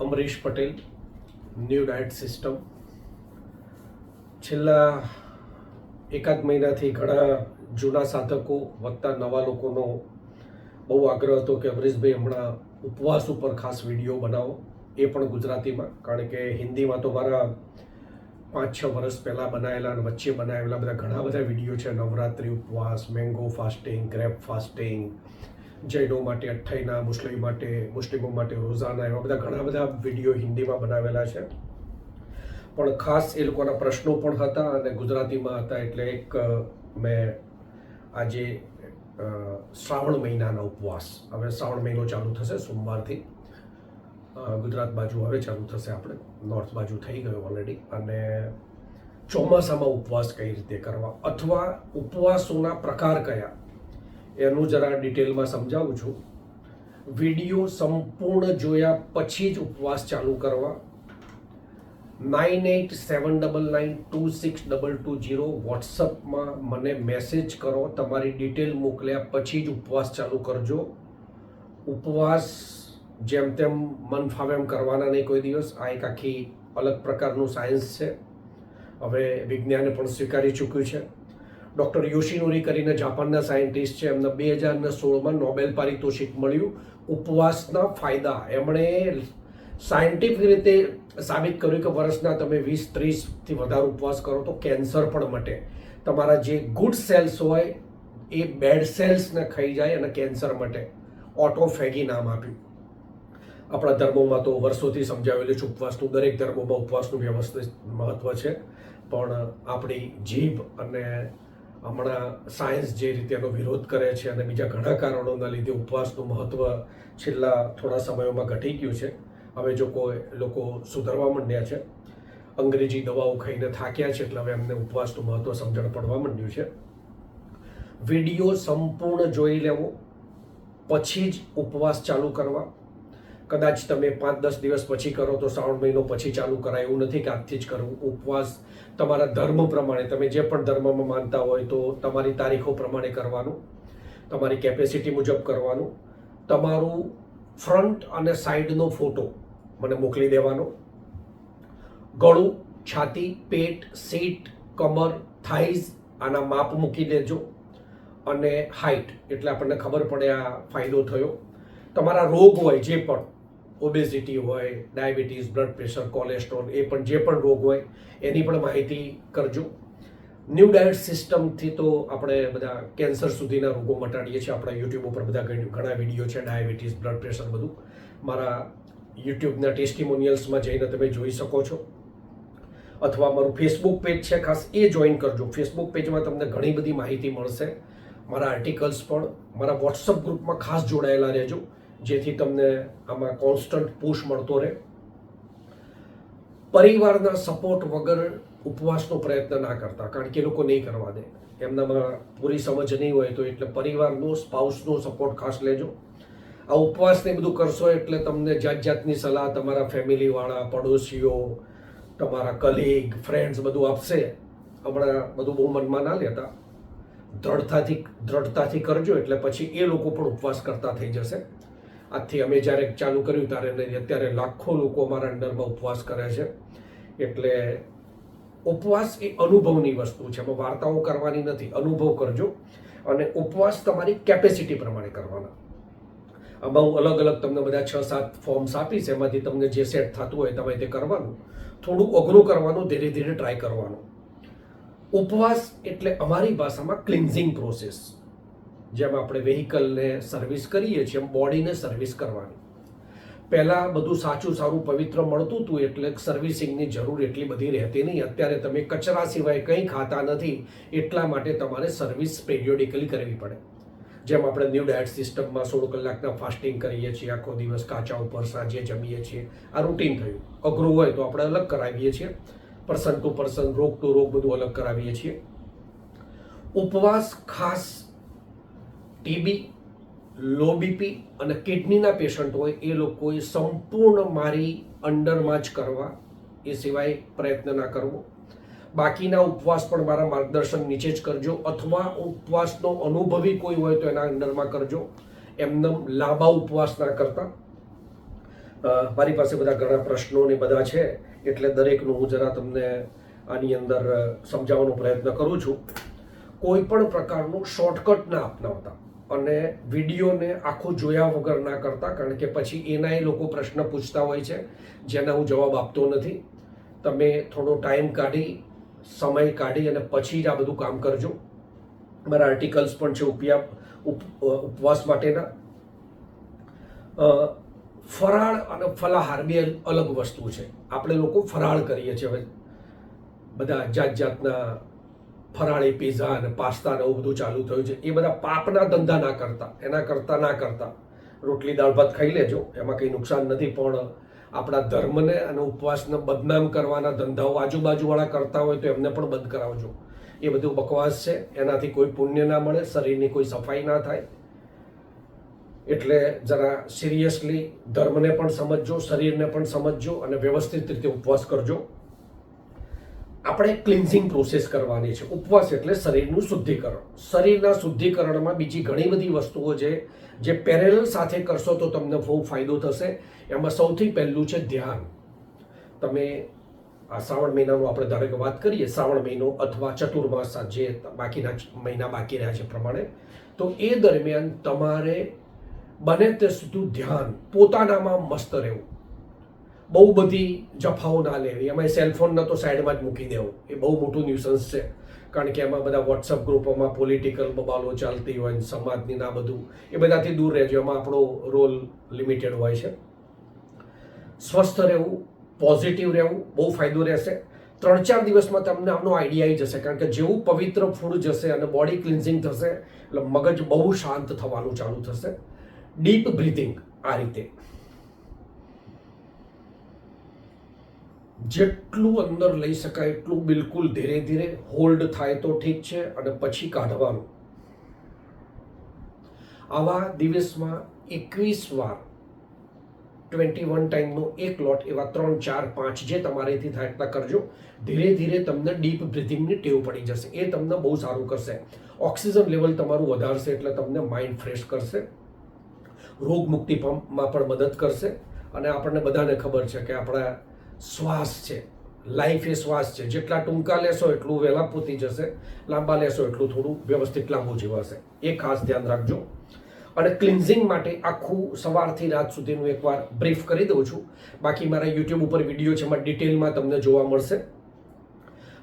Amrish Patel, new diet system. છેલ્લા એકાદ મહિનાથી ઘણા જૂના સાધકો વત્તા નવા લોકોનો બહુ આગ્રહ હતો કે અમરીશભાઈ હમણાં ઉપવાસ ઉપર ખાસ વીડિયો બનાવો. એ પણ ગુજરાતીમાં, કારણ કે હિન્દીમાં તો મારા પાંચ છ વર્ષ પહેલાં બનાવેલા અને વચ્ચે બનાવેલા બધા ઘણા બધા વીડિયો છે. નવરાત્રિ ઉપવાસ, મેંગો ફાસ્ટિંગ, ગ્રેપ ફાસ્ટિંગ જૈનો માટે, અઠ્ઠાઈના, મુસ્લિમ માટે, મુસ્લિમો માટે રોઝાના એવા બધા ઘણા બધા વીડિયો હિન્દીમાં બનાવેલા છે. પણ ખાસ એ લોકોના પ્રશ્નો પણ હતા અને ગુજરાતીમાં હતા એટલે એક મેં આજે શ્રાવણ મહિનાના ઉપવાસ. હવે શ્રાવણ મહિનો ચાલુ થશે સોમવારથી. ગુજરાત બાજુ હવે ચાલુ થશે આપણે. નોર્થ બાજુ થઈ ગયો ઓલરેડી અને ચોમાસામાં ઉપવાસ કઈ રીતે કરવા? અથવા ઉપવાસોના પ્રકાર કયા? એનું જરા ડિટેલમાં સમજાવું છું. વીડિયો સંપૂર્ણ જોયા પછી જ ઉપવાસ ચાલુ કરવા. Nine eight seven double nine two six double two zero વોટ્સઅપમાં મને મેસેજ કરો, તમારી ડિટેલ મોકલ્યા પછી જ ઉપવાસ ચાલુ કરજો. ઉપવાસ જેમ તેમ મન ફાવે એમ કરવાના નહીં કોઈ દિવસ. આ એક આખી અલગ પ્રકારનું સાયન્સ છે. હવે વિજ્ઞાને પણ સ્વીકારી ચૂક્યું છે. ડૉક્ટર યોશિનોરી કરીને જાપાનના સાયન્ટિસ્ટ છે. એમને બે હજારના સોળમાં નોબેલ પારિતોષિક મળ્યું. ઉપવાસના ફાયદા. એમણે સાયન્ટિફિક રીતે સાબિત કર્યું કે વર્ષના તમે વીસ, ત્રીસથી વધારે ઉપવાસ કરો તો કેન્સર પણ મટે. તમારા જે ગુડ સેલ્સ હોય, એ બેડ સેલ્સને ખાઈ જાય અને કેન્સર મટે. ઓટોફેગી નામ આપ્યું. આપણા ધર્મોમાં તો વર્ષોથી સમજાવેલું છે, ઉપવાસનું દરેક ધર્મોમાં ઉપવાસનું વ્યવસ્થિત મહત્વ છે. પણ આપણી જીભ અને હમણાં સાયન્સ જે રીતે એનો વિરોધ કરે છે અને બીજા ઘણા કારણોના લીધે ઉપવાસનું મહત્ત્વ છેલ્લા થોડા સમયોમાં ઘટી ગયું છે. હવે જો કોઈ લોકો સુધરવા માંડ્યા છે, અંગ્રેજી દવાઓ ખાઈને થાક્યા છે એટલે હવે એમને ઉપવાસનું મહત્ત્વ સમજણ પડવા માંડ્યું છે. વીડિયો સંપૂર્ણ જોઈ લેવો, પછી જ ઉપવાસ ચાલુ કરવા. કદાચ તમે પાંચ, દસ દિવસ પછી કરો તો શ્રાવણ મહિનો પછી ચાલુ કરાય, એવું નથી કે આજથી જ કરવું ઉપવાસ તમારા ધર્મ પ્રમાણે, તમે જે પણ ધર્મમાં માનતા હોય તો તમારી તારીખો પ્રમાણે કરવાનું, તમારી કેપેસિટી મુજબ કરવાનું, તમારું ફ્રન્ટ અને સાઈડનો ફોટો મને મોકલી દેવાનો. ગળું, છાતી, પેટ, સીટ, કમર થાઈઝ આના માપ મૂકી દેજો અને હાઈટ એટલે આપણને ખબર પડે આ ફાયદો થયો. તમારા રોગ હોય જે પણ ઓબેસિટી હોય ડાયાબિટીસ બ્લડ પ્રેશર કોલેસ્ટ્રોલ એ પણ જે પણ રોગ હોય, એની પણ માહિતી કરજો. ન્યૂ ડાયટ સિસ્ટમથી તો આપણે બધા કેન્સર સુધીના રોગો મટાડીએ છીએ. આપણા યુટ્યુબ ઉપર બધા ઘણા વીડિયો છે ડાયાબિટીસ બ્લડ પ્રેશર બધું. મારા યુટ્યુબના ટેસ્ટિમોનિયલ્સમાં જઈને તમે જોઈ શકો છો. અથવા મારું ફેસબુક પેજ છે, ખાસ એ જોઈન કરજો. ફેસબુક પેજમાં તમને ઘણી બધી માહિતી મળશે. મારા આર્ટિકલ્સ પણ, મારા વોટ્સઅપ ગ્રુપમાં ખાસ જોડાયેલા રહેજો. જેથી તમને આમાં કોન્સ્ટન્ટ પુશ મળતો રહે. પરિવારના સપોર્ટ વગર ઉપવાસનો પ્રયત્ન ના કરતા, કારણ કે એ લોકો નહીં કરવા દે. એમનામાં પૂરી સમજ નહીં હોય તો એટલે પરિવારનો સ્પાઉસનો સપોર્ટ ખાસ લેજો. આ ઉપવાસને બધું કરશો એટલે તમને જાત જાતની સલાહ તમારા ફેમિલીવાળા, પડોશીઓ, તમારા કલીગ ફ્રેન્ડ્સ બધું આપશે. હમણાં બધું બહુ મનમાં ના લેતા. દ્રઢતાથી દ્રઢતાથી કરજો એટલે પછી એ લોકો પણ ઉપવાસ કરતા થઈ જશે. આજથી અમે જ્યારે ચાલુ કર્યું ત્યારે નહીં અત્યારે લાખો લોકો અમારા અંડરમાં ઉપવાસ કરે છે. એટલે ઉપવાસ એ અનુભવની વસ્તુ છે. એમાં વાર્તાઓ કરવાની નથી. અનુભવ કરજો. અને ઉપવાસ તમારી કેપેસિટી પ્રમાણે કરવાના. આમાં હું અલગ અલગ તમને બધા છ સાત ફોર્મ્સ આપીશ. એમાંથી તમને જે સેટ થતું હોય તમે તે કરવાનું. થોડું અઘરું કરવાનું, ધીરે ધીરે ટ્રાય કરવાનું. ઉપવાસ એટલે અમારી ભાષામાં ક્લિન્ઝિંગ પ્રોસેસ જેમ આપણે વેહિકલને સર્વિસ કરીએ છીએ, એમ બોડીને સર્વિસ કરવાની. પહેલાં બધું સાચું સારું પવિત્ર મળતું હતું એટલે સર્વિસિંગની જરૂર એટલી બધી રહેતી નહીં. અત્યારે તમે કચરા સિવાય કંઈ ખાતા નથી, એટલા માટે તમારે સર્વિસ પેરિયોડિકલી કરવી પડે. જેમ આપણે ન્યૂ ડાયટ સિસ્ટમમાં સોળ કલાકના ફાસ્ટિંગ કરીએ છીએ, આખો દિવસ કાચા ઉપર સાંજે જમીએ છીએ. આ રૂટીન થયું. અઘરું હોય તો આપણે અલગ કરાવીએ છીએ. પર્સન ટુ પર્સન રોગ ટુ રોગ બધું અલગ કરાવીએ છીએ. ઉપવાસ ખાસ ટીબી, લો બીપી અને કિડનીના પેશન્ટ હોય એ લોકોએ સંપૂર્ણ મારી અંડરમાં જ કરવા એ સિવાય પ્રયત્ન ના કરવો. બાકીના ઉપવાસ પણ મારા માર્ગદર્શન નીચે જ કરજો અથવા ઉપવાસનો અનુભવી કોઈ હોય તો એના અંડરમાં કરજો. એમને લાંબા ઉપવાસ ના કરતા. મારી પાસે બધા ઘણા પ્રશ્નો ને બધા છે, એટલે દરેકનું હું જરા તમને આની અંદર સમજાવવાનો પ્રયત્ન કરું છું. કોઈ પણ પ્રકારનું શોર્ટકટ ના અપનાવતા. અને વિડીયોને આખું જોયા વગર ના કરતા, કારણ કે પછી એના એ લોકો પ્રશ્ન પૂછતા હોય છે, જેના હું જવાબ આપતો નથી. તમે થોડો ટાઈમ કાઢી, સમય કાઢી અને પછી જ આ બધું કામ કરજો. મારા આર્ટિકલ્સ પણ છે ઉપયા, ઉપ ઉપવાસ માટેના. ફરાળ અને ફલાહાર બે અલગ વસ્તુ છે. આપણે લોકો ફરાળ કરીએ છીએ હવે. બધા જાત જાતના ફરાળી પીઝા અને પાસ્તા ને એવું બધું ચાલુ થયું છે. એ બધા પાપના ધંધા ના કરતા. એના કરતા ના કરતા. રોટલી, દાળ, ભાત ખાઈ લેજો. એમાં કંઈ નુકસાન નથી, પણ આપણા ધર્મને અને ઉપવાસને બદનામ કરવાના ધંધાઓ આજુબાજુવાળા કરતા હોય તો એમને પણ બંધ કરાવજો. એ બધું બકવાસ છે. એનાથી કોઈ પુણ્ય ના મળે, શરીરની કોઈ સફાઈ ના થાય. એટલે જરા સિરિયસલી ધર્મને પણ સમજજો, શરીરને પણ સમજજો અને વ્યવસ્થિત રીતે ઉપવાસ કરજો. આપણે ક્લિન્ઝિંગ પ્રોસેસ કરવાની છે. ઉપવાસ એટલે શરીરનું શુદ્ધિકરણ. શરીરના શુદ્ધિકરણમાં બીજી ઘણી બધી વસ્તુઓ છે, જે પેરેલલ સાથે કરશો તો તમને બહુ ફાયદો થશે. એમાં સૌથી પહેલું છે ધ્યાન. તમે આ શ્રાવણ મહિનાનું આપણે ધારો કે વાત કરીએ, શ્રાવણ મહિનો અથવા ચતુર્માસ જે બાકીના મહિના બાકી રહ્યા છે પ્રમાણે, તો એ દરમિયાન તમારે બને તે સુધી ધ્યાન પોતાનામાં મસ્ત રહેવું. બહુ બધી જફાઓ ના લેવી એમાં સેલફોનને તો સાઈડમાં જ મૂકી દેવો. એ બહુ મોટું ન્યુસન્સ છે. કારણ કે એમાં બધા વોટ્સઅપ ગ્રુપોમાં પોલિટિકલ બબાલો ચાલતી હોય સમાજની ના બધું. એ બધાથી દૂર રહેજો. એમાં આપણો રોલ લિમિટેડ હોય છે. સ્વસ્થ રહેવું પોઝિટિવ રહેવું, બહુ ફાયદો રહેશે. ત્રણ ચાર દિવસમાં તમને આમનો આઈડિયા આવી જશે. કારણ કે જેવું પવિત્ર ફૂડ જશે અને બોડી ક્લિન્ઝિંગ થશે, એટલે મગજ બહુ શાંત થવાનું ચાલુ થશે. ડીપ બ્રિથિંગ આ રીતે. જેટલું અંદર લઈ શકાય એટલું બિલકુલ ધીરે ધીરે હોલ્ડ થાય તો ઠીક છે અને પછી કાઢવાનું. આવા દિવસમાં એકવીસ વાર ટ્વેન્ટી વન ટાઈમનો એક લોટ એવા ત્રણ, ચાર, પાંચ જે તમારેથી થાય એટલા કરજો. ધીરે ધીરે તમને ડીપ બ્રિથિંગની ટેવ પડી જશે. એ તમને બહુ સારું કરશે. ઓક્સિજન લેવલ તમારું વધારશે એટલે તમને માઇન્ડ ફ્રેશ કરશે. રોગ મુક્તિ પણ મદદ કરશે. અને આપણને બધાને ખબર છે કે આપણા શ્વાસ છે. લાઈફ એ શ્વાસ છે. જેટલા ટૂંકા લેશો એટલું વહેલા પૂતી જશે. લાંબા લેશો એટલું થોડું વ્યવસ્થિત લાંબુ જીવાશે એ ખાસ ધ્યાન રાખજો. અને ક્લિન્ઝિંગ માટે આખું સવારથી રાત સુધીનું એકવાર બ્રીફ કરી દઉં છું. બાકી મારા યુટ્યુબ ઉપર વીડિયો છે, એમાં ડિટેલમાં તમને જોવા મળશે.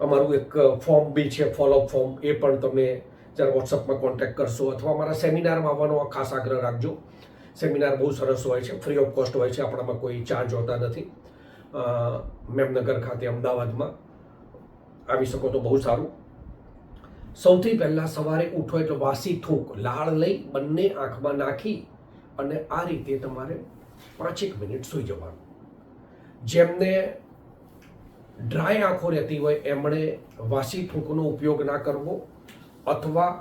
અમારું એક ફોર્મ બી છે ફોલોઅપ ફોર્મ એ પણ તમે જ્યારે વોટ્સઅપમાં કોન્ટેક્ટ કરશો અથવા અમારા સેમિનારમાં આવવાનો ખાસ આગ્રહ રાખજો. સેમિનાર બહુ સરસ હોય છે ફ્રી ઓફ કોસ્ટ હોય છે, આપણામાં કોઈ ચાર્જ હોતા નથી. મેમનગર ખાતે અમદાવાદમાં. આવી શકો તો બહુ સારું. સૌથી પહેલાં સવારે ઉઠો એટલે વાસી થૂંક, લાળ લઈ બંને આંખમાં નાખી અને આ રીતે તમારે પાંચેક મિનિટ સૂઈ જવાનું. જેમને ડ્રાય આંખો રહેતી હોય, એમણે વાસી થૂંકનો ઉપયોગ ના કરવો અથવા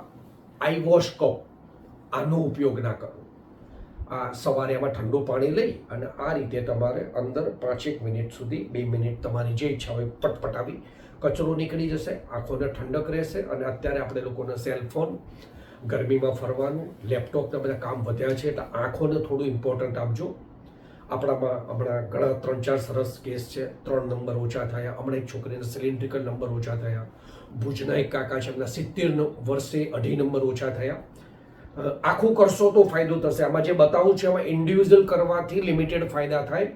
આઈ કહો આનો ઉપયોગ ના કરવો. આ સવારે એમાં ઠંડુ પાણી લઈ અને આ રીતે તમારે અંદર પાંચેક મિનિટ સુધી, બે મિનિટ તમારી જે ઈચ્છા હોય પટપટાવી કચરો નીકળી જશે, આંખોને ઠંડક રહેશે અને અત્યારે આપણે લોકોને સેલફોન ગરમીમાં ફરવાનું લેપટોપના બધા કામ વધ્યા છે એટલે આંખોને થોડું ઇમ્પોર્ટન્ટ આપજો. આપણામાં હમણાં ઘણા ત્રણ ચાર સરસ કેસ છે, ત્રણ નંબર ઓછા થયા, હમણાં એક છોકરીના સિલિન્ડ્રિકલ નંબર ઓછા થયા, ભુજના એક કાકા છે એમના સિત્તેર વર્ષે અઢી નંબર ઓછા થયા. આખું કરશો તો ફાયદો થશે. આમાં જે બતાવું છે, એમાં ઇન્ડિવિજ્યુઅલ કરવાથી લિમિટેડ ફાયદા થાય.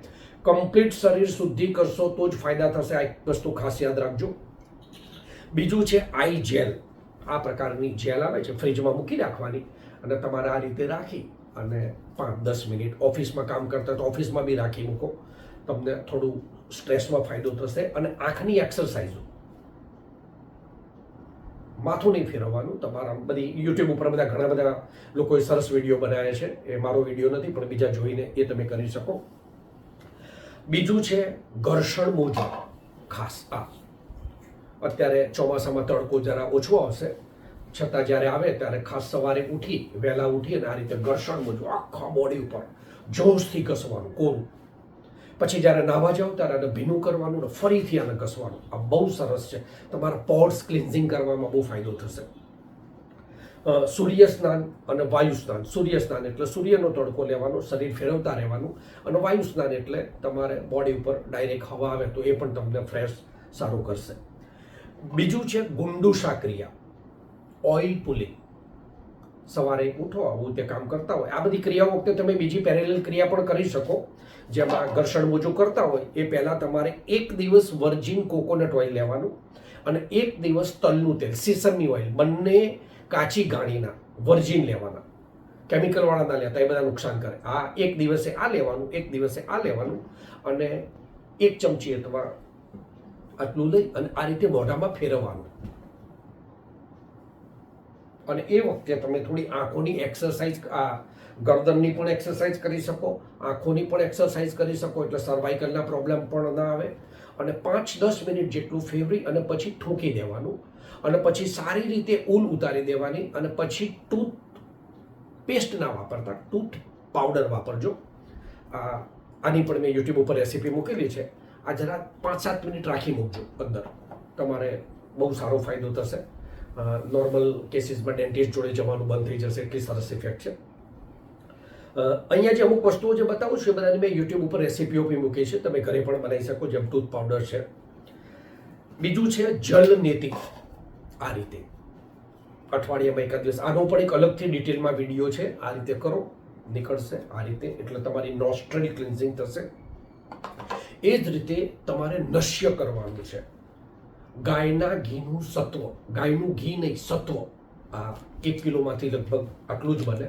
કમ્પ્લીટ શરીર શુદ્ધિ કરશો તો જ ફાયદા થશે. આ એક વસ્તુ ખાસ યાદ રાખજો. બીજું છે આઈ જેલ આ પ્રકારની જેલ આવે છે ફ્રીજમાં મૂકી રાખવાની અને તમારે આ રીતે રાખી અને પાંચ દસ મિનિટ ઓફિસમાં કામ કરતા તો ઓફિસમાં બી રાખી મૂકો. તમને થોડું સ્ટ્રેસમાં ફાયદો થશે અને આંખની એક્સરસાઇઝો માથું નહીં ફેરવવાનું. તમારા બધી યુટ્યુબ ઉપર બધા ઘણા બધા લોકોએ સરસ વીડિયો બનાવ્યા છે. એ મારો વીડિયો નથી, પણ બીજા જોઈને એ તમે કરી શકો. બીજું છે ઘર્ષણ મોજું ખાસ આ. અત્યારે ચોમાસામાં તડકો જરા ઓછો આવશે. છતાં જ્યારે આવે ત્યારે ખાસ સવારે ઉઠી, વહેલા ઉઠી અને આ રીતે ઘર્ષણ મોજું આખા બોડી ઉપર જોશથી ઘસવાનું, કોરું? પછી જ્યારે નાહવા જાઓ ત્યારે આને ભીનું કરવાનું ને ફરીથી આને ઘસવાનું. આ બહુ સરસ છે. તમારા પોર્ટ્સ ક્લિન્ઝિંગ કરવામાં બહુ ફાયદો થશે. સૂર્ય સ્નાન અને વાયુ સ્નાન. સૂર્ય સ્નાન એટલે સૂર્યનો તડકો લેવાનો, શરીર ફેરવતા રહેવાનું અને વાયુ સ્નાન એટલે તમારે બોડી ઉપર ડાયરેક્ટ હવા આવે તો એ પણ તમને ફ્રેશ સારું કરશે. બીજું છે ગુંડુશા ક્રિયા ઓઇલ પુલિંગ સવારે ઉઠો, આવું તે કામ કરતા હોય. આ બધી ક્રિયાઓ વખતે તમે બીજી પેરેલલ ક્રિયા પણ કરી શકો. જેમાં ઘર્ષણ મોજું કરતા હોય, એ પહેલાં તમારે એક દિવસ વર્જિન કોકોનટ ઓઇલ લેવાનું અને એક દિવસ તલનું તેલ સીસમની ઓઇલ બંને કાચી ઘાણીના વર્જિન લેવાના. કેમિકલવાળા ના લેતા, એ બધા નુકસાન કરે. આ એક દિવસે આ લેવાનું, એક દિવસે આ લેવાનું અને એક ચમચી અથવા આટલું લઈ અને આ રીતે મોઢામાં ફેરવવાનું. અને એ વખતે તમે થોડી આંખોની એક્સરસાઇઝ આ ગરદનની પણ એક્સરસાઇઝ કરી શકો, આંખોની પણ એક્સરસાઇઝ કરી શકો, એટલે સર્વાઇકલના પ્રોબ્લેમ પણ ના આવે. અને પાંચ દસ મિનિટ જેટલું ફેવરી અને પછી ઠૂંકી દેવાનું, અને પછી સારી રીતે ઊલ ઉતારી દેવાની, અને પછી ટૂથ પેસ્ટ ના વાપરતા ટૂથ પાવડર વાપરજો. આની પણ મેં યુટ્યુબ ઉપર રેસીપી મૂકેલી છે. આ જરા પાંચ સાત મિનિટ રાખી મૂકજો અંદર. તમારે બહુ સારો ફાયદો થશે. નોર્મલ કેસીસમાં ડેન્ટિસ્ટ જોડે જવાનું બંધ થઈ જશે, એટલી સરસ ઇફેક્ટ છે. અહીંયા જે અમુક વસ્તુઓ જે બતાવું છું એ બધાની મેં યુટ્યુબ ઉપર રેસીપીઓ બી મૂકી છે. તમે ઘરે પણ બનાવી શકો, જેમ ટૂથ પાવડર છે. બીજું છે જલ આ રીતે. અઠવાડિયામાં એકાદ દિવસ. આનો પણ એક અલગથી ડિટેલમાં વીડિયો છે. આ રીતે કરો. નીકળશે આ રીતે. એટલે તમારી નોસ્ટ્રલ ક્લિન્ઝિંગ થશે. એ જ રીતે તમારે નશ્ય કરવાનું છે. ગાયના ઘીનું સત્વ. ગાયનું ઘી નહીં, સત્વ. આ એક કિલોમાંથી લગભગ આટલું જ બને.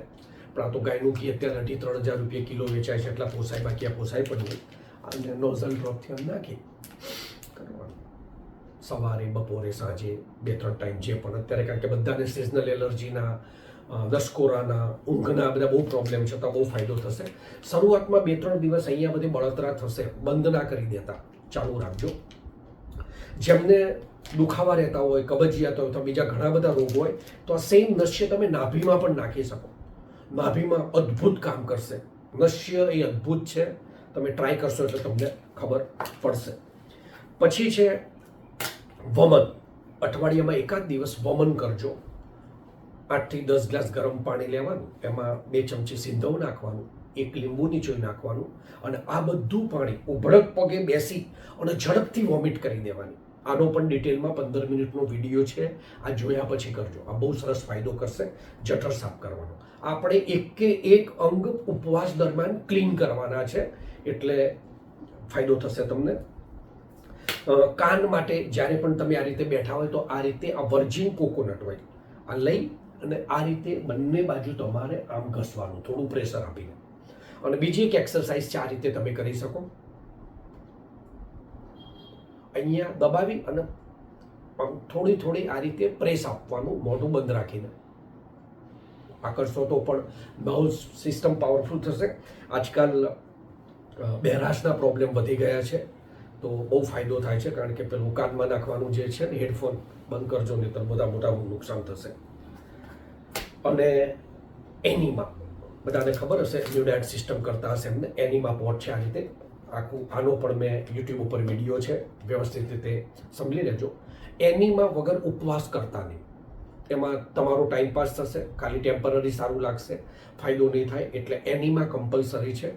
પણ આ તો ગાયનું ઘી અત્યારે અઢી ત્રણ હજાર રૂપિયા કિલો વેચાય છે, એટલા પોસાય, બાકી આ પોસાય પણ નહીં. અને નોઝલ ડ્રોપથી આમ નાખી કરવાનું. સવારે, બપોરે, સાંજે બે ત્રણ ટાઈમ જે પણ. અત્યારે કારણ કે બધાને સિઝનલ એલર્જીના દસકોરાના ઊંઘના બધા બહુ પ્રોબ્લેમ છે, તો બહુ ફાયદો થશે. શરૂઆતમાં બે ત્રણ દિવસ અહીંયા બધી બળતરા થશે. બંધ ના કરી દેતા. ચાલુ રાખજો. જેમને દુખાવા રહેતા હોય, કબજિયાત હોય તો બીજા ઘણા બધા રોગ હોય, તો આ સેમ નશ્ય તમે નાભીમાં પણ નાખી શકો. નાભીમાં અદ્ભુત કામ કરશે. નશ્ય એ અદ્ભુત છે. તમે ટ્રાય કરશો એટલે તમને ખબર પડશે. પછી છે વમન. અઠવાડિયામાં એકાદ દિવસ વમન કરજો. આઠથી દસ ગ્લાસ ગરમ પાણી લેવાનું. એમાં બે ચમચી સિંધવ નાખવાનું, એક લીંબુ નીચોઈ નાખવાનું અને આ બધું પાણી, ઉભળક પગે બેસી અને ઝડપથી વોમિટ કરી દેવાની. આનો પણ ડિટેલમાં પંદર મિનિટનો વીડિયો છે. આ જોયા પછી કરજો. આ બહુ સરસ ફાયદો કરશે જઠર સાફ કરવાનો. આપણે એકે એક અંગ ઉપવાસ દરમિયાન ક્લીન કરવાના છે. એટલે ફાયદો થશે તમને. કાન માટે જ્યારે પણ તમે આ રીતે બેઠા હોય તો આ રીતે આ વર્જિન કોકોનટ હોય આ લઈ અને આ રીતે બંને બાજુ તમારે આમ ઘસવાનું, થોડું પ્રેશર આપીને. અને બીજી એક એક્સરસાઇઝ છે, આ રીતે તમે કરી શકો. અહીંયા દબાવી અને થોડી થોડી આ રીતે પ્રેસ આપવાનું, મોઢું બંધ રાખીને. આકર્ષો તો પણ બહુ સિસ્ટમ પાવરફુલ થશે. આજકાલ બહેરાશના પ્રોબ્લેમ વધી ગયા છે. તો બહુ ફાયદો થાય છે, કારણ કે પેલું કાનમાં નાખવાનું જે છે ને હેડફોન બંધ કરજો નહીં તો બધા મોટા નુકસાન થશે. અને એનીમાં બધાને ખબર હશે ન્યુડાઇટ સિસ્ટમ કરતા હશે એમને એનીમા પોટ આ રીતે. આખું આનો પણ મેં યુટ્યુબ ઉપર વીડિયો છે, વ્યવસ્થિત રીતે સમજી લેજો. એનીમાં વગર ઉપવાસ કરતા નહીં. એમાં તમારો ટાઈમ પાસ થશે, ખાલી ટેમ્પરરી સારું લાગશે, ફાયદો નહીં થાય, એટલે એનીમાં કમ્પલસરી છે.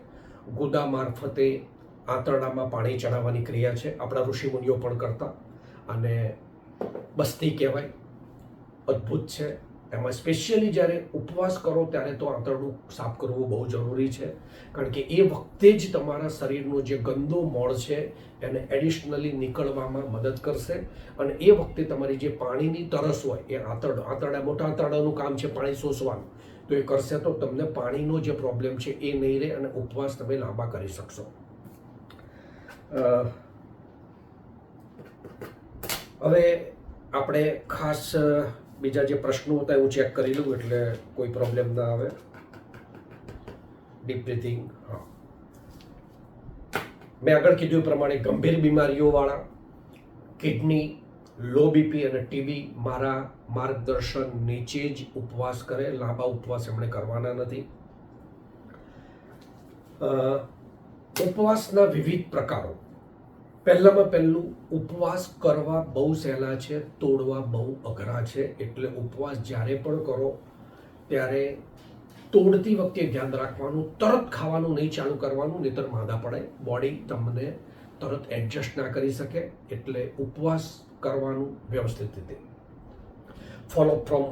ગુદા મારફતે આંતરડામાં પાણી ચડાવવાની ક્રિયા છે, આપણા ઋષિમુનિઓ પણ કરતા. અને બસ્તી કહેવાય, અદ્ભુત છે. એમાં સ્પેશિયલી જ્યારે ઉપવાસ કરો ત્યારે તો આંતરડું સાફ કરવું બહુ જરૂરી છે. કારણ કે એ વખતે જ તમારા શરીરનો જે ગંદો મોળ છે એને એડિશનલી નીકળવામાં મદદ કરશે અને એ વખતે તમારી જે પાણીની તરસ હોય, એ આંતરડો, આંતરડા, મોટા આંતરડાનું કામ છે પાણી શોષવાનું. તો એ કરશે તો તમને પાણીનો જે પ્રોબ્લેમ છે એ નહીં રહે અને ઉપવાસ તમે લાંબા કરી શકશો. હવે આપણે ખાસ બીજા જે પ્રશ્નો હતા હું ચેક કરી લઉં એટલે કોઈ પ્રોબ્લેમ ના આવે. ડીપ બ્રિથિંગ હા. મેં આગળ કીધું એ પ્રમાણે ગંભીર બીમારીઓવાળા કિડની લો બીપી અને ટીબી મારા માર્ગદર્શન નીચે જ ઉપવાસ કરે, લાંબા ઉપવાસ એમણે કરવાના નથી. ઉપવાસના વિવિધ પ્રકારો. પહેલામાં પહેલું ઉપવાસ કરવા બહુ સહેલા છે, તોડવા બહુ અઘરા છે, એટલે ઉપવાસ જ્યારે પણ કરો, ત્યારે તોડતી વખતે ધ્યાન રાખવાનું, તરત ખાવાનું નહીં ચાલુ કરવાનું, નહીતર માંદા પડે બોડી તમને તરત એડજસ્ટ ના કરી શકે, એટલે ઉપવાસ કરવાનું વ્યવસ્થિત રીતે. ફોલોઅપ ફ્રોમ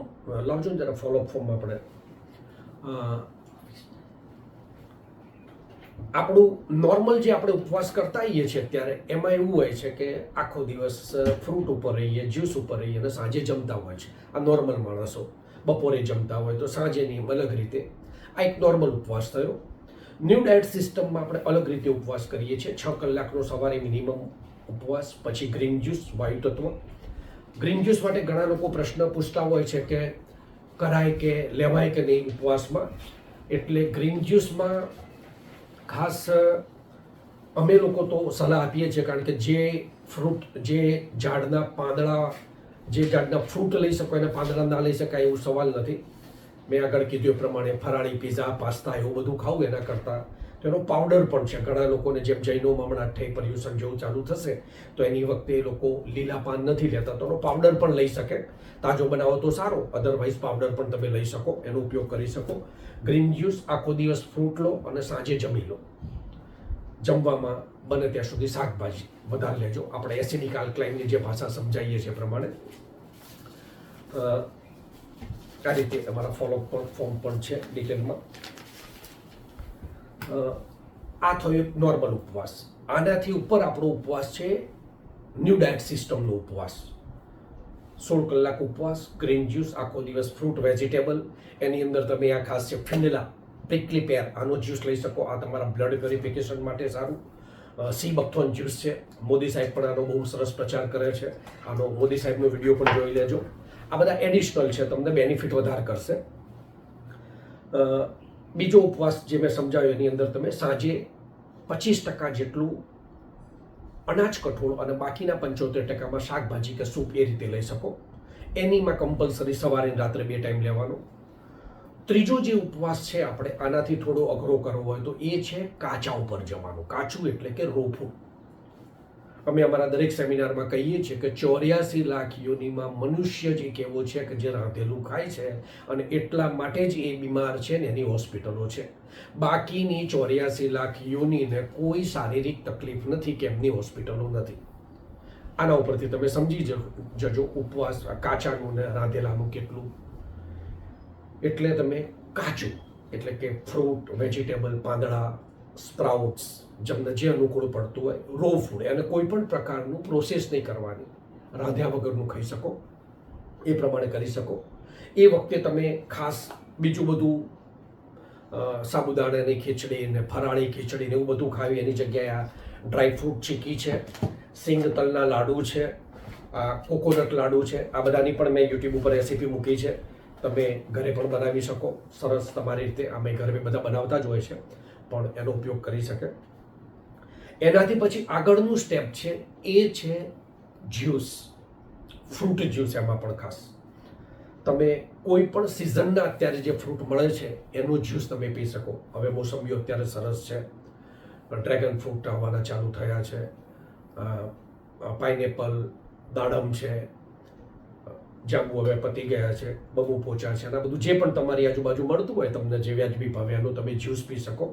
લાવજો ને જરા ફોલોઅપ ફોર્મ આપણે. આપણું નોર્મલ જે આપણે ઉપવાસ કરતા હોઈએ છીએ અત્યારે, એમાં એવું હોય છે કે આખો દિવસ ફ્રૂટ ઉપર રહીએ જ્યુસ ઉપર રહીએ અને સાંજે જમતા હોય છે. આ નોર્મલ માણસો બપોરે જમતા હોય તો સાંજે નહીં અલગ રીતે. આ એક નોર્મલ ઉપવાસ થયો. ન્યૂ ડાયટ સિસ્ટમમાં આપણે અલગ રીતે ઉપવાસ કરીએ છીએ. છ કલાકનો સવારે મિનિમમ ઉપવાસ, પછી ગ્રીન જ્યુસ વાયુ તત્વ. ગ્રીન જ્યુસ માટે ઘણા લોકો પ્રશ્ન પૂછતા હોય છે કે કરાય કે લેવાય કે નહીં ઉપવાસમાં. એટલે ગ્રીન જ્યુસમાં ખાસ, અમે લોકો તો સલાહ આપીએ છીએ, કારણ કે જે ફ્રૂટ, જે ઝાડના પાંદડા, જે ઝાડના ફ્રૂટ લઈ શકો, એના પાંદડા ના લઈ શકાય એવું સવાલ નથી. મેં આગળ કીધું એ પ્રમાણે ફરાળી પીઝા, પાસ્તા એવું બધું ખાવું એના કરતાં. તો એનો પાવડર પણ છે. ઘણા લોકોને જેમ જૈનોમાં હમણાં અઠ્ઠાઈ પર્યુષણ જેવું ચાલુ થશે, તો એની વખતે એ લોકો લીલા પાન નથી લેતા. તો એનો પાવડર પણ લઈ શકે. તાજો બનાવો તો સારો અધરવાઇઝ પાવડર પણ તમે લઈ શકો, એનો ઉપયોગ કરી શકો. ગ્રીન જ્યુસ આખો દિવસ ફ્રૂટ લો અને સાંજે જમી લો. જમવામાં બને ત્યાં સુધી શાકભાજી વધારે લેજો. આપણે એસિડિક આલ્કલાઇનની જે ભાષા સમજાવીએ છીએ પ્રમાણે. આ રીતે અમારા ફોલોઅપ પણ ફોર્મ પણ છે ડિટેલમાં આ થયો નોર્મલ ઉપવાસ. આનાથી ઉપર આપણો ઉપવાસ છે ન્યૂ ડાયટ સિસ્ટમનો ઉપવાસ. સોળ કલાક ઉપવાસ ગ્રીન જ્યુસ આખો દિવસ ફ્રૂટ વેજીટેબલ એની અંદર તમે આ ખાસ છે ફિનલા પ્રિકલી પેર આનો જ્યુસ લઈ શકો. આ તમારા બ્લડ વેરિફિકેશન માટે સારું. સી બક્થોન જ્યુસ છે. મોદી સાહેબ પણ આનો બહુ સરસ પ્રચાર કરે છે. આનો મોદી સાહેબનો વીડિયો પણ જોઈ લેજો. આ બધા એડિશનલ છે. તમને બેનિફિટ વધારે કરશે. બીજો ઉપવાસ જે મેં સમજાવ્યો એની અંદર તમે, સાંજે પચીસ ટકા જેટલું અનાજ કઠોળ અને બાકીના પંચોતેર ટકામાં શાકભાજી કે સૂપ એ રીતે લઈ શકો. એનીમાં કમ્પલસરી સવારે રાત્રે બે ટાઈમ લેવાનો. ત્રીજો જે ઉપવાસ છે આપણે, આનાથી થોડો અઘરો કરવો હોય તો એ છે કાચા ઉપર જવાનું. કાચું એટલે કે રોફું અમે અમારા દરેક સેમિનારમાં કહીએ છીએ કે ચોર્યાસી લાખ યોનિમાં મનુષ્ય જ એક એવો છે કે જે રાંધેલું ખાય છે અને એટલા માટે જ એ બીમાર છે ને એની હોસ્પિટલો છે. બાકીની ચોર્યાસી લાખ યોનિને કોઈ શારીરિક તકલીફ નથી કે એમની હોસ્પિટલો નથી. આના ઉપરથી તમે સમજી જજો ઉપવાસ કાચાનું ને રાંધેલાનું કેટલું. એટલે તમે કાચું, એટલે કે ફ્રૂટ, વેજીટેબલ, પાંદડા સ્પ્રાઉટ્સ જેમને જે અનુકૂળ પડતું હોય રો ફૂડ એને કોઈ પણ પ્રકારનું પ્રોસેસ નહીં કરવાની. રાંધ્યા વગરનું ખાઈ શકો, એ પ્રમાણે કરી શકો. એ વખતે તમે ખાસ બીજું બધું સાબુદાણાની ખીચડી ને ફરાળી ખીચડી ને એવું બધું ખાવી, એની જગ્યાએ આ ડ્રાય ફ્રૂટ ચીકી છે, સિંગ તલના લાડુ છે, આ કોકોનટ લાડુ છે, આ બધાની પણ મેં યુટ્યુબ ઉપર રેસીપી મૂકી છે. તમે ઘરે પણ બનાવી શકો. સરસ તમારી રીતે અમે ઘરે બધા બનાવતા જ હોય છે. પણ એનો ઉપયોગ કરી શકે. એનાથી પછી આગળનું સ્ટેપ છે, એ છે જ્યુસ ફ્રૂટ જ્યુસ એમાં પણ ખાસ. તમે કોઈ પણ સિઝનના અત્યારે જે ફ્રૂટ મળે છે, એનું જ્યુસ તમે પી શકો. હવે મોસંબીઓ અત્યારે સરસ છે. ડ્રેગન ફ્રૂટ આવવાના ચાલુ થયા છે. પાઇનેપલ દાડમ છે. જાંબુ હવે પતી ગયા છે, બબુ પોચા છે, અને બધું જે પણ તમારી આજુબાજુ મળતું હોય, તમને જે વ્યાજબી ભાવે, એનું તમે જ્યુસ પી શકો.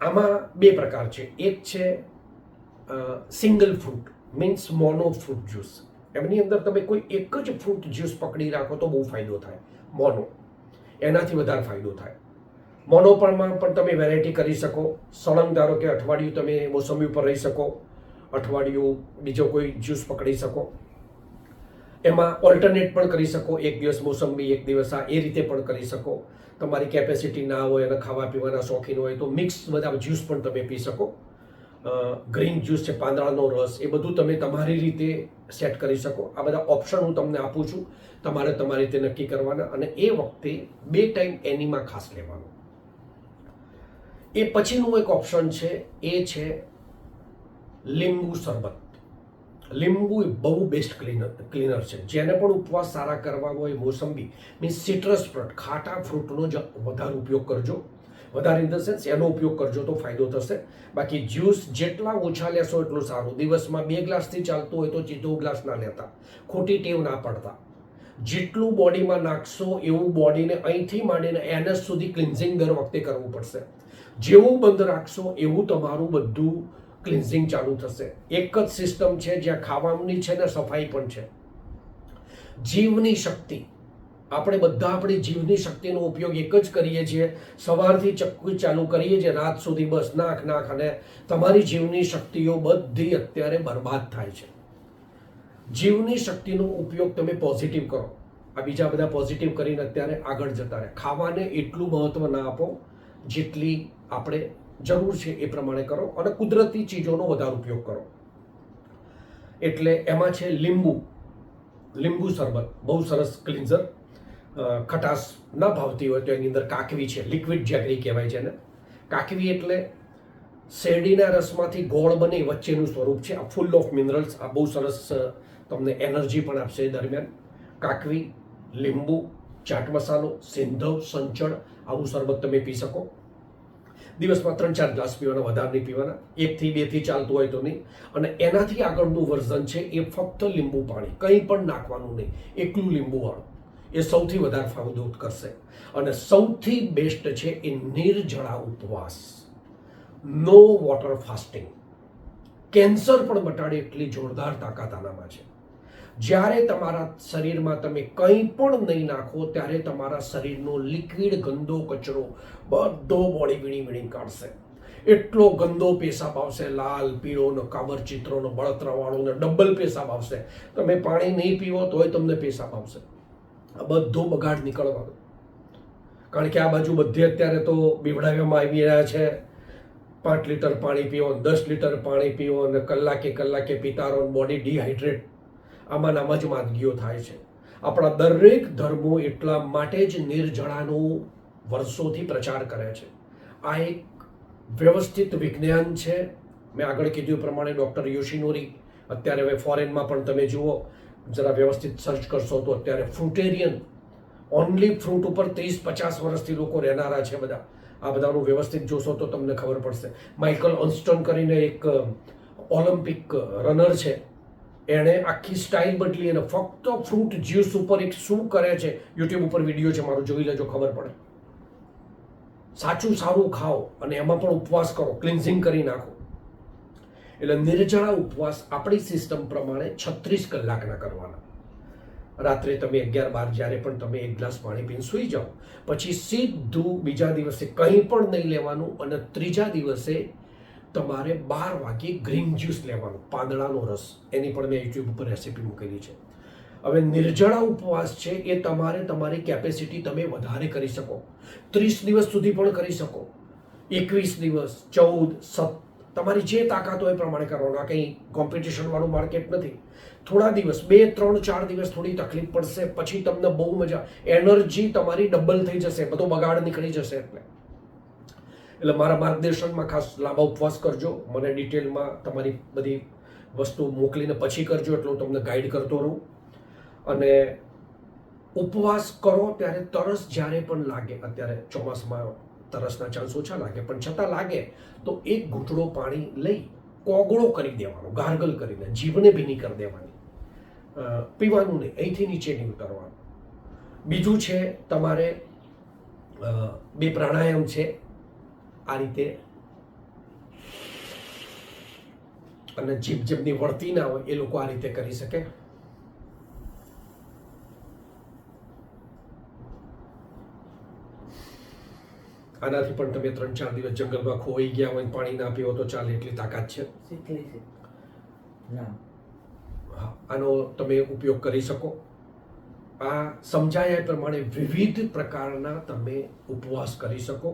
આમાં બે પ્રકાર છે. એક છે single fruit means mono fruit juice એમની અંદર તમે કોઈ એક જ ફ્રૂટ જ્યુસ પકડી રાખો તો બહુ ફાયદો થાય. મોનો એનાથી વધારે ફાયદો થાય. મોનો પણમાં પણ તમે વેરાયટી કરી શકો. સળંગ ધારો કે અઠવાડિયું તમે મોસમી ઉપર રહી શકો. અઠવાડિયું બીજો કોઈ જ્યુસ પકડી શકો. એમાં ઓલ્ટરનેટ પણ કરી શકો. એક દિવસ મોસંબી એક દિવસ આ એ રીતે પણ કરી શકો. તમારી કેપેસિટી ના હોય અને ખાવા પીવાના શોખીન હોય તો મિક્સ બધા જ્યુસ પણ તમે પી શકો. ગ્રીન જ્યુસ છે, પાંદડાનો રસ, એ બધું તમે તમારી રીતે સેટ કરી શકો. આ બધા ઓપ્શન હું તમને આપું છું. તમારે તમારી રીતે નક્કી કરવાના અને એ વખતે બે ટાઈમ એનીમાં ખાસ લેવાનું. એ પછીનું એક ઓપ્શન છે, એ છે લીંબુ શરબત. લીંબુ એ બહુ બેસ્ટ ક્લીનર ક્લીનર છે. જેને પણ ઉપવાસ સારા કરવા હોય, મોસંબી મીન્સ સિટ્રસ ફ્રૂટ ખાટા ફ્રૂટનો જ વધારે ઉપયોગ કરજો. વધારે ઇન ધ સેન્સ એનો ઉપયોગ કરજો તો ફાયદો થશે. બાકી જ્યુસ જેટલા ઓછા લેશો એટલું સારું. દિવસમાં બે ગ્લાસથી ચાલતું હોય તો ચીધો ગ્લાસ ના લેતા. ખોટી ટેવ ના પડતા. જેટલું બોડીમાં નાખશો એવું બોડીને અહીંથી માંડીને એનએસ સુધી ક્લિન્ઝિંગ દર વખતે કરવું પડશે. જેવું બંધ રાખશો એવું તમારું બધું ક્લિન્ઝિંગ ચાલુ થશે. એક જ સિસ્ટમ છે, જ્યાં ખાવાની છે ને સફાઈ પણ છે. જીવની શક્તિ. આપણે બધા આપણી જીવની શક્તિનો ઉપયોગ એક જ કરીએ છીએ. સવારથી ચક્કુ ચાલુ કરીએ છીએ રાત સુધી બસ નાખ નાખ અને તમારી જીવની શક્તિઓ બધી અત્યારે બરબાદ થાય છે. જીવની શક્તિનો ઉપયોગ તમે પોઝિટિવ કરો. આ બીજા બધા પોઝિટિવ કરીને અત્યારે આગળ જતા રહે. ખાવાને એટલું મહત્ત્વ ના આપો, જેટલી આપણે જરૂર છે એ પ્રમાણે કરો અને કુદરતી ચીજોનો વધારે ઉપયોગ કરો. એટલે એમાં છે લીંબુ. લીંબુ શરબત. બહુ સરસ ક્લિન્ઝર ખટાશ ન ભાવતી હોય તો એની અંદર કાકવી છે. લિક્વિડ જેગરી કહેવાય છે ને કાકવી એટલે શેરડીના રસમાંથી ગોળ બને વચ્ચેનું સ્વરૂપ છે. આ ફૂલ ઓફ મિનરલ્સ આ બહુ સરસ તમને એનર્જી પણ આપશે દરમિયાન. કાકવી, લીંબુ, ચાટ મસાલો, સિંધવ, સંચળ, આવું શરબત તમે પી શકો. દિવસમાં ત્રણ ચાર ગ્લાસ પીવાના, વધારે નહીં પીવાના. એકથી બેથી ચાલતું હોય તો નહીં. અને એનાથી આગળનું વર્ઝન છે એ ફક્ત લીંબુ પાણી, કંઈ પણ નાખવાનું નહીં. એકલું લીંબુવાળું. એ સૌથી વધારે ફાયદો કરશે. અને સૌથી બેસ્ટ છે એ નિર્જળા ઉપવાસ. નો વોટર ફાસ્ટિંગ કેન્સર પણ બટાડે એટલી જોરદાર તાકાત આનામાં છે. જ્યારે તમારા શરીરમાં તમે કંઈ પણ નહીં નાખો, ત્યારે તમારા શરીરનો લિક્વિડ ગંદો કચરો બધો બોડી વીણી વીણી કાઢશે. એટલો ગંદો પેશાબ આવશે, લાલ પીળો ને કાબર ચિત્રોનો બળતરાવાળો ને ડબલ પેશાબ આવશે. તમે પાણી નહીં પીવો તોય તમને પેશાબ આવશે. આ બધો બગાડ નીકળવાનો. કારણ કે આ બાજુ બધે અત્યારે તો બીવડાવવામાં આવી રહ્યા છે. પાંચ લીટર પાણી પીવો દસ લીટર પાણી પીવો અને કલાકે કલાકે પીતા રહો બોડી ડિહાઇડ્રેટ આમાં નામાં જ માંદગીઓ થાય છે. આપણા દરેક ધર્મો એટલા માટે જ નિર્જળાનો વર્ષોથી પ્રચાર કરે છે. આ એક વ્યવસ્થિત વિજ્ઞાન છે. મેં આગળ કીધું પ્રમાણે ડૉક્ટર યોશિનોરી, અત્યારે હવે ફોરેનમાં પણ તમે જુઓ, જરા વ્યવસ્થિત સર્ચ કરશો તો અત્યારે ફ્રુટેરિયન ઓનલી ફ્રૂટ ઉપર ત્રીસ પચાસ વર્ષથી લોકો રહેનારા છે બધા. આ બધાનું વ્યવસ્થિત જોશો તો તમને ખબર પડશે. માઇકલ અન્સ્ટન કરીને એક ઓલિમ્પિક રનર છે. એણે આખી સ્ટાઇલ બદલી અને ફક્ત ફ્રૂટ જ્યુસ ઉપર એક શું કરે છે યુટ્યુબ ઉપર વીડિયો છે, મારું જોઈ લેજો, ખબર પડે. સાચું સારું ખાઓ અને એમાં પણ ઉપવાસ કરો ક્લિન્ઝિંગ કરી નાખો. એટલે નિર્જળા ઉપવાસ આપણી સિસ્ટમ પ્રમાણે છત્રીસ કલાકના કરવાના. રાત્રે તમે અગિયાર બાર જ્યારે પણ તમે એક ગ્લાસ પાણી પીને સૂઈ જાઓ, પછી સીધું બીજા દિવસે કંઈ પણ નહીં લેવાનું અને ત્રીજા દિવસે તમારે બાર વાગે ગ્રીન જ્યુસ લેવાનું, પાંદડાનો રસ. એની પણ મેં યુટ્યુબ ઉપર રેસીપી મૂકેલી છે. હવે નિર્જળા ઉપવાસ છે એ તમારે તમારી કેપેસિટી તમે વધારે કરી શકો. ત્રીસ દિવસ સુધી પણ કરી શકો. એકવીસ દિવસ, ચૌદ સત તમારી જે તાકાત હોય એ પ્રમાણે કરવાનું. કંઈ કોમ્પિટિશનવાળું માર્કેટ નથી. થોડા દિવસ, બે, ત્રણ, ચાર દિવસ થોડી તકલીફ પડશે, પછી તમને બહુ મજા એનર્જી તમારી ડબલ થઈ જશે, બધો બગાડ નીકળી જશે એટલે. એટલે મારા માર્ગદર્શનમાં ખાસ લાંબા ઉપવાસ કરજો. મને ડિટેલમાં તમારી બધી વસ્તુ મોકલીને પછી કરજો એટલે હું તમને ગાઈડ કરતો રહું. અને ઉપવાસ કરો ત્યારે તરસ જ્યારે પણ લાગે, અત્યારે ચોમાસામાં તરસના ચાન્સ ઓછા લાગે, પણ છતાં લાગે તો એક ઘૂંટડો પાણી લઈ કોગળો કરી દેવાનો, ગાર્ગલ કરીને, જીભને ભીની કરી દેવાની. પીવાનું નહીં, અહીંથી નીચે નહીં ઉતરવાનું. બીજું છે તમારે બે પ્રાણાયામ છે. આ રીતે અને જીભ જેમની વળતી ના હોય એ લોકો આ રીતે કરી શકે. આનાથી પણ તમે ત્રણ ચાર દિવસ જંગલમાં ખોવાઈ ગયા હોય પાણી ના પીવો તો ચાલે એટલી તાકાત છે. આનો તમે ઉપયોગ કરી શકો. આ સમજાયા એ પ્રમાણે વિવિધ પ્રકારના તમે ઉપવાસ કરી શકો.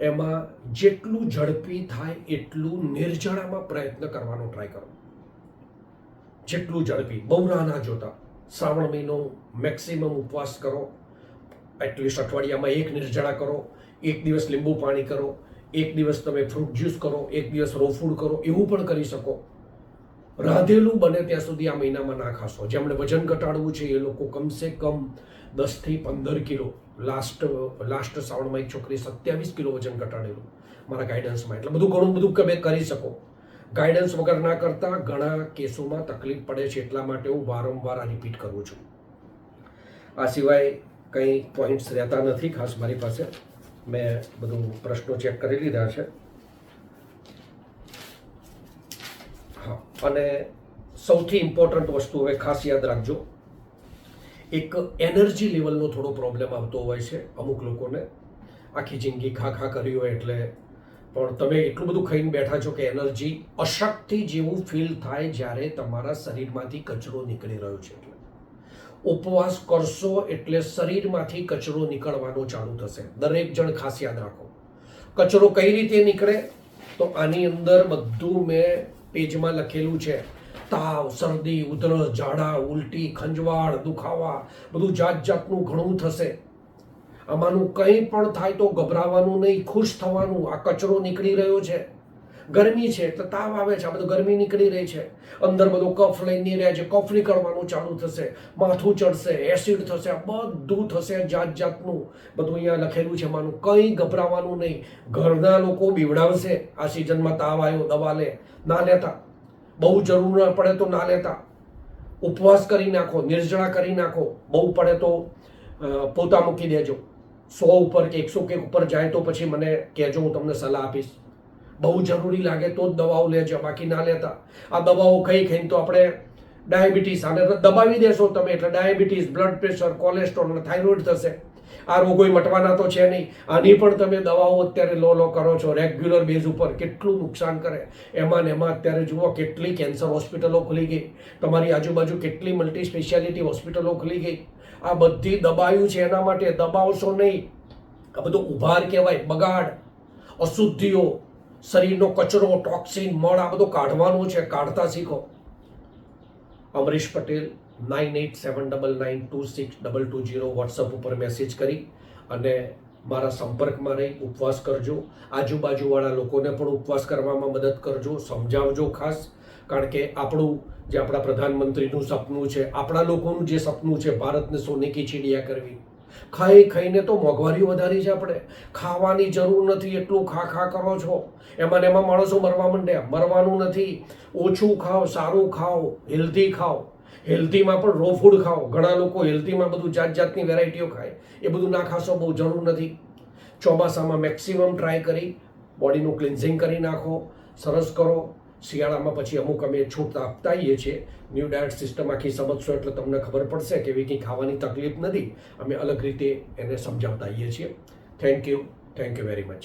એમાં જેટલું ઝડપી થાય એટલું નિર્જળામાં પ્રયત્ન કરવાનો ટ્રાય કરો. જેટલું ઝડપી, બહુ રાહ ના જોતા. શ્રાવણ મહિનો મેક્સિમમ ઉપવાસ કરો. એટલીસ્ટ અઠવાડિયામાં એક નિર્જળા કરો. એક દિવસ લીંબુ પાણી કરો. એક દિવસ તમે ફ્રૂટ જ્યુસ કરો. એક દિવસ રો ફૂડ કરો. એવું પણ કરી શકો. રાંધેલું બને ત્યાં સુધી આ મહિનામાં ના ખાશો. જેમણે વજન ઘટાડવું છે એ લોકો કમસે કમ દસથી પંદર કિલો. લાસ્ટ લાસ્ટ સાઉન્ડમાં એક છોકરી સત્યાવીસ કિલો વજન ઘટાડેલું. મારા ગાઈડન્સમાં એટલે બધું ઘણું બધું તમે કરી શકો. ગાઈડન્સ વગર ના કરતા ઘણા કેસોમાં તકલીફ પડે છે એટલા માટે હું વારંવાર આ રિપીટ કરું છું. આ સિવાય કંઈ પોઈન્ટ્સ રહેતા નથી, ખાસ મારી પાસે. મેં બધું પ્રશ્નો ચેક કરી લીધા છે. હા, અને સૌથી ઇમ્પોર્ટન્ટ વસ્તુ હવે ખાસ યાદ રાખજો. એક એનર્જી લેવલનો થોડો પ્રોબ્લેમ આવતો હોય છે અમુક લોકોને. આખી જિંદગી ખા ખા કરી હોય એટલે. પણ તમે એટલું બધું ખાઈને બેઠા છો કે એનર્જી અશક્તિ જેવું ફીલ થાય જ્યારે તમારા શરીરમાંથી કચરો નીકળી રહ્યો છે એટલે. ઉપવાસ કરશો એટલે શરીરમાંથી કચરો નીકળવાનો ચાલુ થશે. દરેક જણ ખાસ યાદ રાખો. કચરો કઈ રીતે નીકળે? તો આની અંદર બધું મેં પેજમાં લખેલું છે. તાવ, શરદી, ઉધરસ, ઝાડા, ઉલટી, ખંજવાળ, દુખાવા, બધું જાત જાતનું ઘણું થશે. આમાંનું કંઈ પણ થાય તો ગભરાવાનું નહીં, ખુશ થવાનું. આ કચરો નીકળી રહ્યો છે. ગરમી છે, એટલે તાવ આવે છે. આ બધું ગરમી નીકળી રહી છે. અંદર બધો કફ લઈને રહે છે. કફ નીકળવાનું ચાલુ થશે. માથું ચડશે, એસિડ થશે. બધું થશે જાત જાતનું બધું અહીંયા લખેલું છે. માનું કંઈ ગભરાવાનું નહીં. ઘરના લોકો બીવડાવશે. આ સિઝનમાં તાવ આવ્યો દવા લે. ના લેતા. બહુ જરૂર ન પડે તો ના લેતા. ઉપવાસ કરી નાખો, નિર્જળા કરી નાખો, બહુ પડે તો પોતા મૂકી દેજો. સો ઉપર કે એકસો કે ઉપર જાય તો પછી મને કહેજો, હું તમને સલાહ આપીશ. બહુ જરૂરી લાગે તો જ દવાઓ લેજો, બાકી ના લેતા. આ દવાઓ ખાઈ ખાઈને તો આપણે ડાયાબિટીસ, આને દબાવી દેશો તમે, એટલે ડાયાબિટીસ, બ્લડ પ્રેશર, કોલેસ્ટ્રોલ અને થાઇરોઇડ થશે. આ રોગોય મટવાના તો છે નહીં. આની પણ તમે દવાઓ અત્યારે લો લો કરો છો. રેગ્યુલર બેઝ ઉપર કેટલું નુકસાન કરે. એમાં ને એમાં અત્યારે જુઓ કેટલી કેન્સર હોસ્પિટલો ખુલી ગઈ. તમારી આજુબાજુ કેટલી મલ્ટી સ્પેશિયાલિટી હોસ્પિટલો ખુલી ગઈ. આ બધી દબાયું છે એના માટે દબાવશો નહીં. આ બધું ઉભાર કહેવાય, બગાડ. અશુદ્ધિઓ, શરીરનો કચરો ટોક્સિન મળ, આ બધું કાઢવાનું છે. કાઢતા શીખો. Amrish Patel nine eight seven double nine two six double two zero WhatsApp ઉપર મેસેજ કરી અને મારા સંપર્કમાં રહી, ઉપવાસ કરજો. આજુબાજુવાળા લોકોને પણ ઉપવાસ કરવામાં મદદ કરજો. સમજાવજો ખાસ, કારણ કે આપણું જે આપણા પ્રધાનમંત્રીનું સપનું છે, આપણા લોકોનું જે સપનું છે, ભારતને સોને કી ચીડિયા કરવી. ખાઈ ખાઈને તો મોંઘવારી વધારી છે આપણે. ખાવાની જરૂર નથી એટલું ખા ખા કરો છો. એમાં એમાં માણસો મરવા માંડ્યા. મરવાનું નથી. ઓછું ખાઓ, સારું ખાઓ હેલ્ધી ખાઓ. હેલ્ધીમાં પણ રો ફૂડ ખાઓ. ઘણા લોકો હેલ્ધીમાં બધું જાત જાતની વેરાયટીઓ ખાય. એ બધું ના ખાશો બહુ જરૂર નથી. ચોમાસામાં મેક્સિમમ ટ્રાય કરી બોડીનું ક્લિન્ઝિંગ કરી નાખો, સરસ કરો. શિયાળામાં પછી અમુક અમે છૂટ આપતા આવીએ છીએ. ન્યૂ ડાયટ સિસ્ટમ આખી સમજશો એટલે તમને ખબર પડશે કે એવી કંઈ ખાવાની તકલીફ નથી. અમે અલગ રીતે એને સમજાવતા આવીએ છીએ. Thank you thank you very much